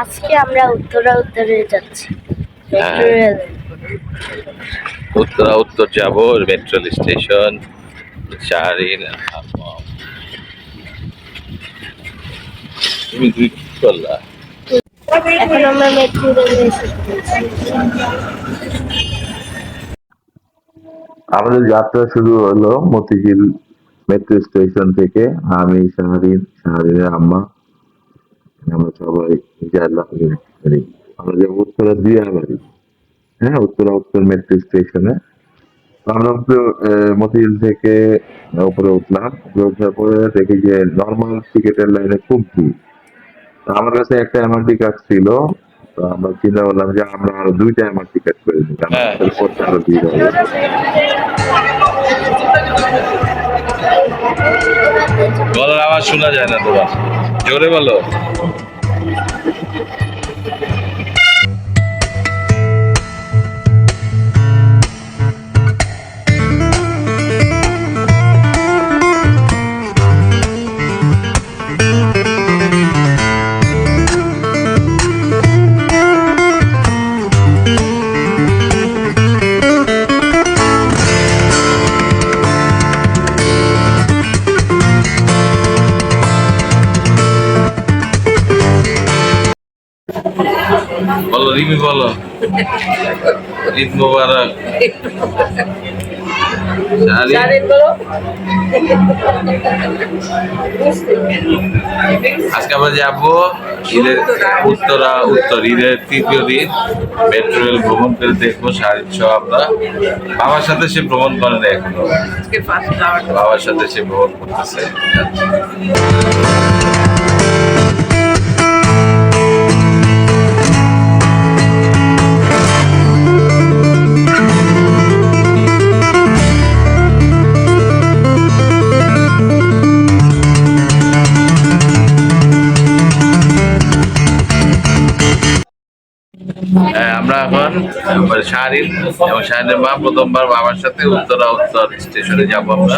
আজকে আমরা উত্তরা উত্তরে যাচ্ছি। হ্যাঁ। উত্তরা উত্তর যাব মেট্রো স্টেশন হাম্মাম। তুমি কি করলা? এখন আমরা মেট্রো রেলে আমাদের যাত্রা শুরু হলো মতিঝিল মেট্রো স্টেশন থেকে। আমি শাহরিন শাহরিনের আম্মা। আমরা সবাই মানে আমরা যাব উত্তরা দিয়া বাড়ি হ্যাঁ উত্তরা উত্তর মেট্রো স্টেশনে আমরা মতিঝিল থেকে উপরে উঠলাম। উপরে ওঠার পরে দেখি যে নর্মাল টিকেটের লাইনে খুব ভিড় আমার কাছে একটা এমআরটি কার্ড ছিল। তো আমরা চিন্তা করলাম যে আমরা আরও দুইটা এমআরটি কার্ড করে দিলাম হ্যাঁ। আরও ভিড় হবে গলার আওয়াজ শোনা যায় না তোমার। জোরে বলো। ঈদ মোবারক। আজকে আমরা যাব ঈদের উত্তরা উত্তর ঈদের তৃতীয় দিন। মেট্রো রেল ভ্রমণ করে দেখব শাহরিন সহ আমরা। বাবার সাথে সে ভ্রমণ করে না এখনও। বাবার সাথে সে ভ্রমণ করতেছে। এখন শাহরিন এবং শাহরিনের মা প্রথমবার বাবার সাথে উত্তরা উত্তর স্টেশনে যাব আমরা।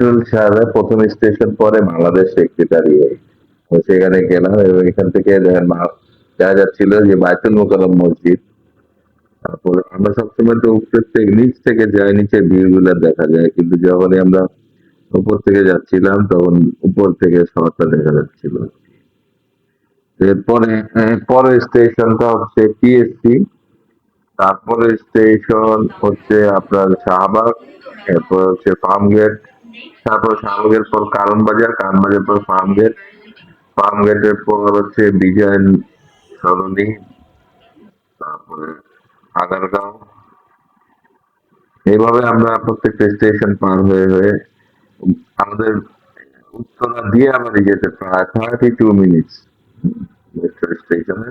আর আমি আর বলে বলো মতিঝিল থেকে মেট্রো রেল ছাড়ে প্রথম স্টেশন পরে বাংলাদেশ সেক্রেটারিয়েট সেখানে গেলাম এবং এখান থেকে দেখেন দেখা যাচ্ছিল যে বাইতুল মোকারম মসজিদ। তারপর আমরা সবসময় তো উপর থেকে নিচ থেকে যাই নিচে ভিউ গুলা দেখা যায়। কিন্তু যখনই আমরা উপর থেকে যাচ্ছিলাম, তখন উপর থেকে শহরটা দেখা যাচ্ছিল। এরপরে পরের স্টেশনটা হচ্ছে পিএসসি তারপরে স্টেশন হচ্ছে আপনার শাহবাগ, এরপর হচ্ছে ফার্ম গেট। তারপর শাহবাগের পর কারণ বাজার কারণ বাজার পর ফার্ম গেট ফার্ম গেটের পর হচ্ছে বিজয় সরণি, তারপরে আগারগাঁও। এইভাবে আমরা প্রত্যেকটা স্টেশন পার হয়ে হয়ে আমাদের উত্তরা দিয়ে আমাদের যেতে প্রায় থার্টি টু মিনিটস মেট্রো স্টেশনে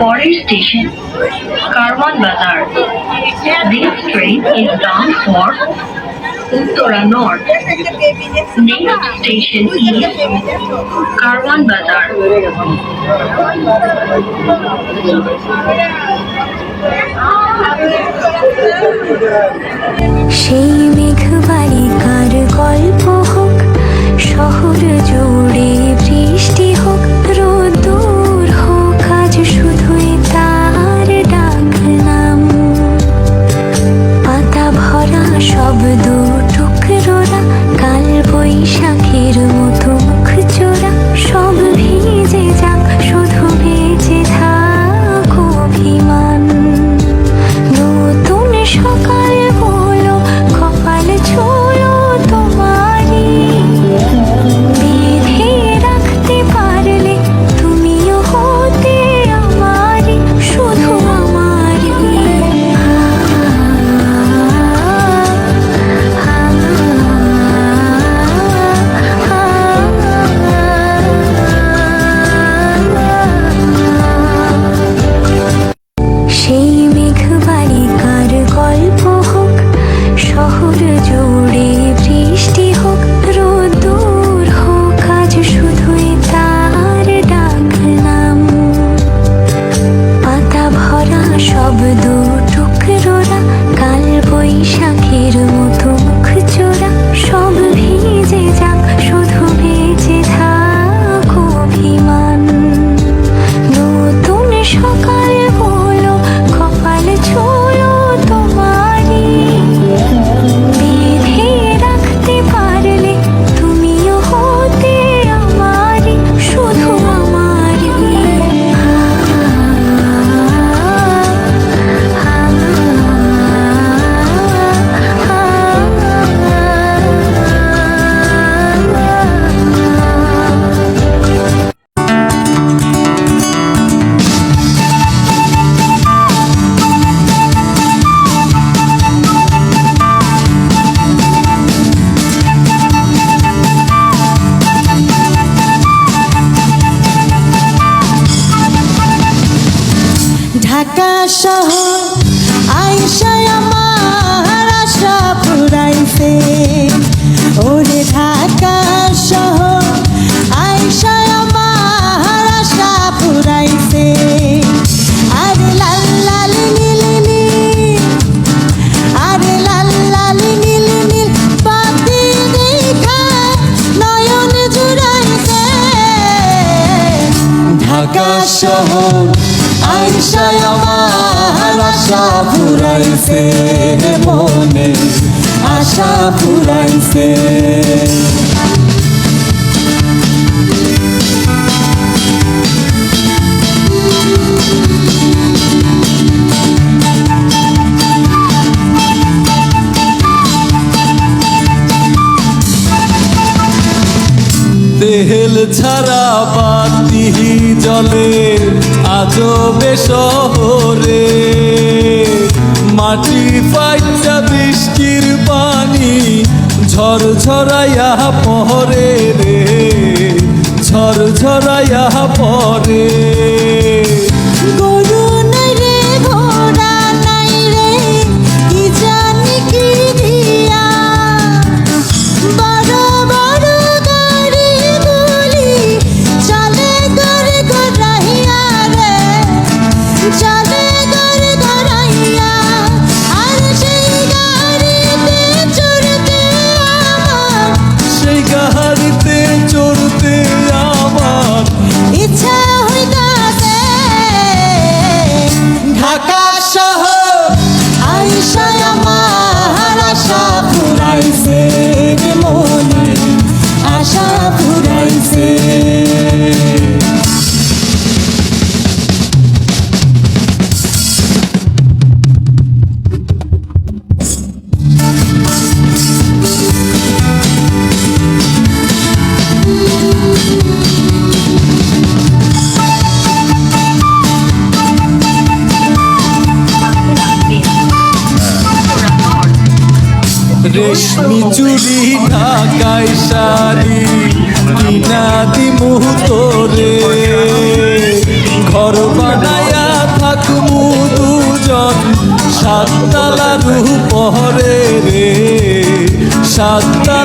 পরের station, Karwan Bazar. This train is bound for Uttara north next station is Karwan Bazar. সেই মেঘবালিকার গল্প হোক, শহর জুড়ে বৃষ্টি হোক ভরা দু টুকরোরা কাল বৈশাখের মতো। শহর আইসায় আমার আশা ফুরাইছে মনে আশা ফুরাইছে। তেল ছাড়া বাতি জলে আজবে শহরে মাটি পাইটা বৃষ্টির পানি ঝড় ঝরাইয়া পরে রে ঝড় ঝরাইয়া পরে রেশমি চুরি ঢাকায় শাড়ি কিনা দিমু ঘর বানায়া থাকমু দুজন সাততলা রুহ পরে রে। সাততলা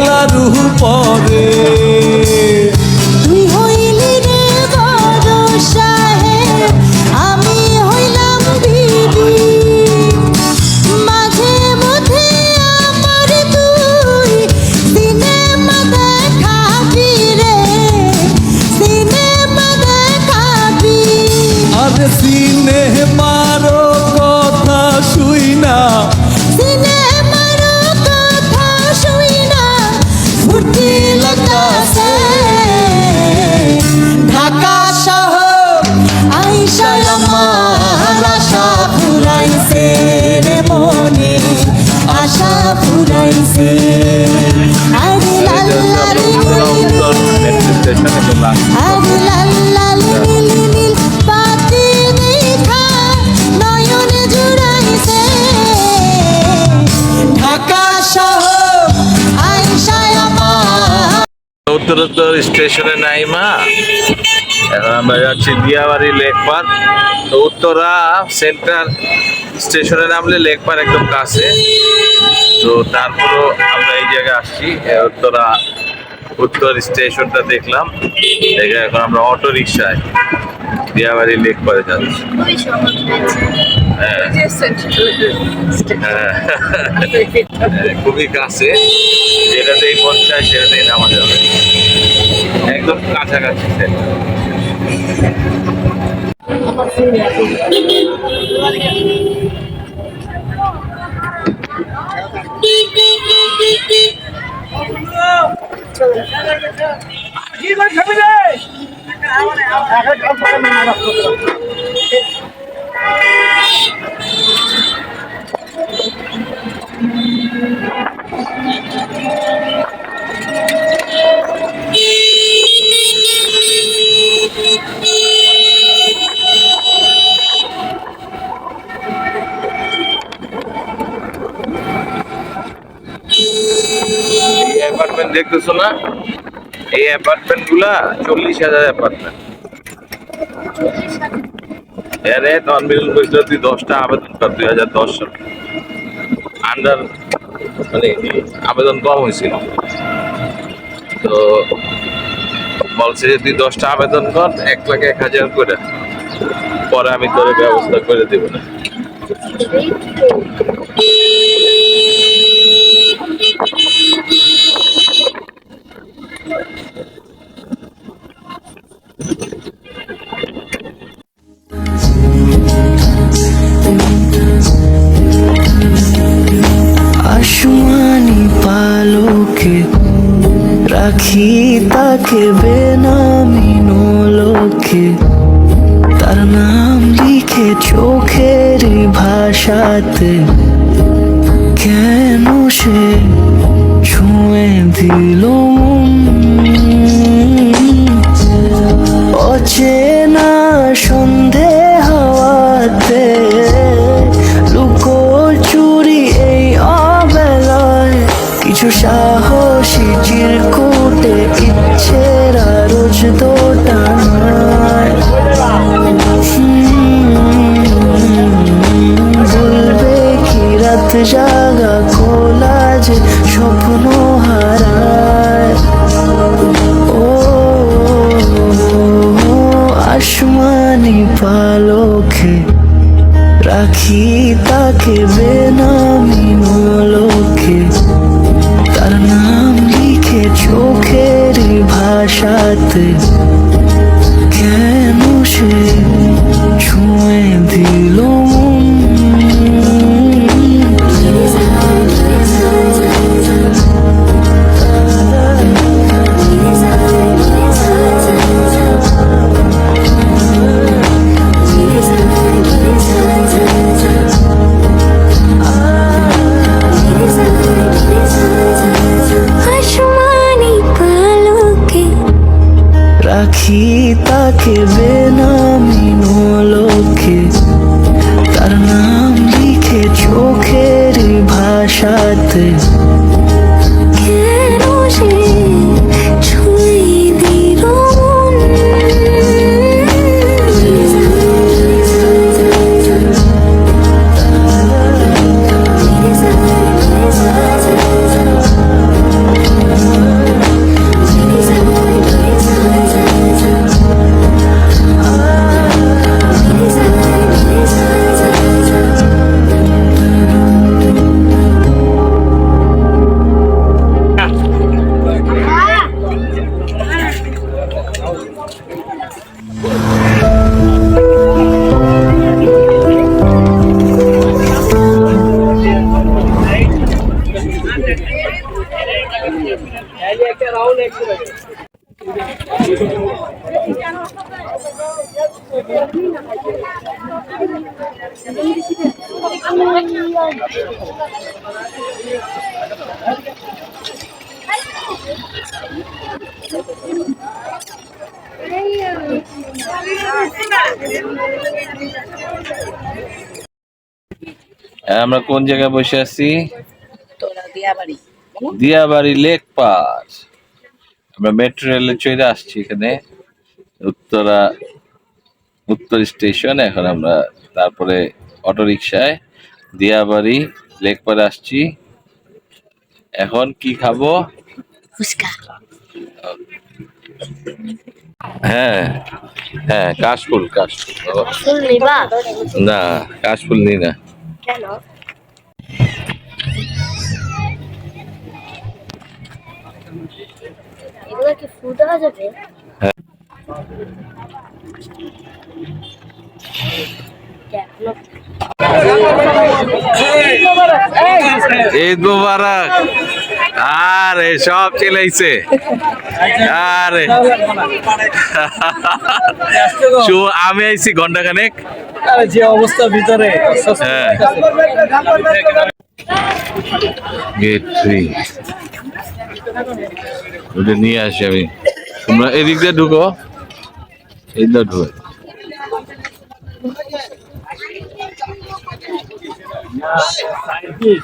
উত্তর উত্তর স্টেশনে নাই মা। এখন আমরা যাচ্ছি দিয়াবাড়ি লেক পার্ক। তো উত্তরা সেন্টার স্টেশনে নামলে লেক পার্ক একদম কাছে। তো তারপরও আমরা এই জায়গায় আসছি। উত্তরা উত্তর স্টেশনটা দেখলাম। দেখে এখন আমরা অটো রিক্সায় দিয়াবাড়ি লেক পার্কে যাচ্ছি। হ্যাঁ। হ্যাঁ। খুবই কাছে। যেটাতেই মন চায় সেটাতেই নামা যাবে একদম কাছাকাছি center। এই অ্যাপার্টমেন্ট দেখতেছো না? এই অ্যাপার্টমেন্টগুলা চল্লিশ হাজার অ্যাপার্টমেন্ট এরে তনবিল কইছিল দশটা আবেদন কর, দুই হাজার দশ সাল আন্ডার মানে আবেদন কম হয়েছিল। তো বলছে যে তুই দশটা আবেদন কর, এক লাখ এক হাজার করে। পরে আমি তোর ব্যবস্থা করে দেবো না। তাকে বেনামি লোকে তার নাম লিখে চোখের ভাষাতে। কেন সে ছুঁয়ে দিল রাত জাগা খোলা যে স্বপ্ন আমরা কোন জায়গায় বসে আছি? দিয়াবাড়ি লেক পার। আমরা মেট্রো রেলে চলে আসছি এখানে উত্তরা উত্তর স্টেশন এখন আমরা তারপরে অটো রিক্সায় দিয়াবাড়ি লেক পারে আসছি। এখন কি খাব? ফুচকা। হ্যাঁ হ্যাঁ কাশফুল কাশফুল না কাশফুল নি না। কি ফুল দেওয়া যাবে? ঈদ মুবারক। আরে সব চলেছে আরে। শু- আমি আইছি ঘণ্টা খানেক যে অবস্থা ভিতরে। হ্যাঁ। গেট থ্রি ওটা নিয়ে আসি আমি। তোমরা এদিক দিয়ে ঢুকো। এই দিয়ে ঢুকো। এই,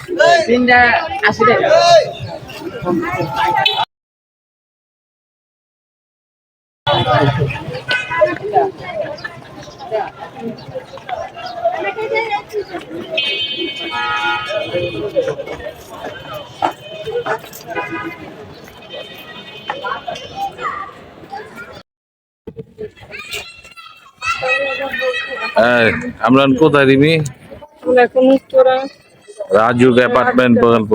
আমরা কোথায় দিবি? রাজু অ্যাপার্টমেন্ট প্রকল্প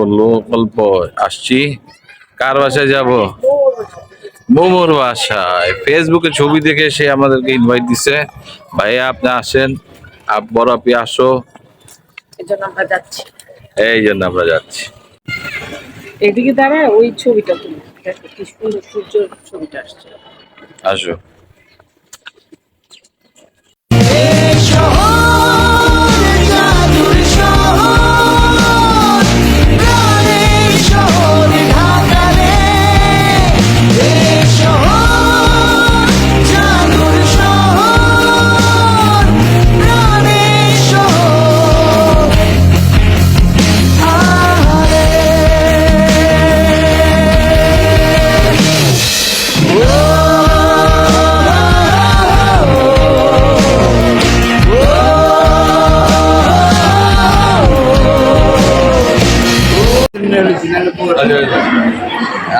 প্রকল্প আসছি। কার বাসায় যাব? মোমোর বাসায়। ফেসবুকে ছবি দেখে সে আমাদেরকে ইনভাইট দিছে। ভাইয়া আপনি আসেন। আপ বড় আপনি আসো। এজন্য আমরা যাচ্ছি। এই জন্য আমরা যাচ্ছি। এদিকে দাঁড়ায় ওই ছবিটা তুমি। দেখো কি সুন্দর সূর্যের ছবিটা আসছে। আসো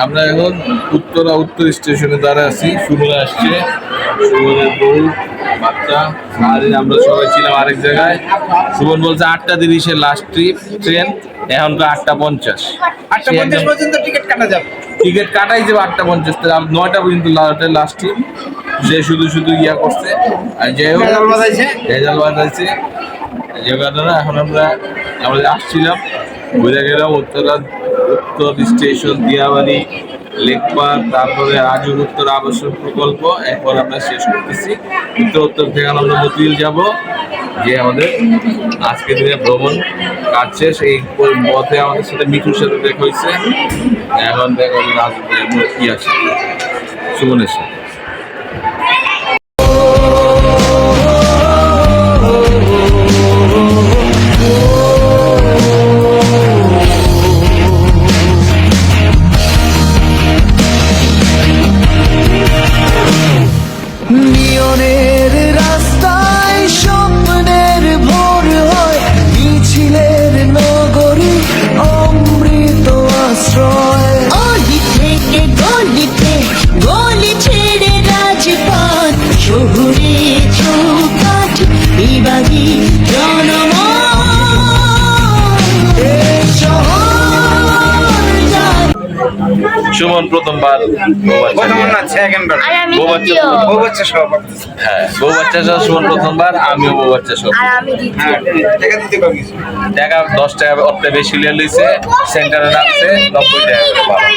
আমরা এখন উত্তরা উত্তর স্টেশনে দাঁড়া আছি সুমন আসছে। সুমনের বউ বাচ্চা সারাদিন আমরা সবাই ছিলাম আরেক জায়গায়। সুমন বলছে আটটা তিরিশে লাস্ট ট্রিপ ট্রেন এখন তো আটটা পঞ্চাশ। আটটা পঞ্চাশ পর্যন্ত টিকিট কাটা যাবে। টিকিট কাটাই যাবে আটটা পঞ্চাশ আর নয়টা পর্যন্ত লাস্ট ট্রিপ সে শুধু শুধু ইয়া করছে। আর যাই হোক। ভেজাল বাজাইছে যে কারণে এখন আমরা আমরা আসছিলাম বুঝে গেলাম উত্তরা, উত্তর স্টেশন, দিয়াবাড়ি লেকপার তারপরে আজু উত্তর আবাসন প্রকল্প। এরপর আমরা শেষ করতেছি। উত্তর উত্তর থেকে আমরা মতিল যাব। যে আমাদের আজকের দিনে ভ্রমণ কাজ শেষ এই পথে আমাদের সাথে মিঠুর সাথে দেখা হয়েছে। এখন দেখা রাজ কি আছে, সুমনের সাথে। প্রথমবার আর আমি বউ বাচ্চা দ্বিতীয় ও হচ্ছে সব হ্যাঁ বউ বাচ্চা সহ সুমন প্রথমবার আমিও বউ বাচ্চা সহ আর আমি দ্বিতীয়। হ্যাঁ টাকা দিতে কম কিছু। টাকা দশ টাকা অর্থে বেশি লিয়ে লইছে সেন্টারে রাখছে নব্বই টাকা করে ভাড়া।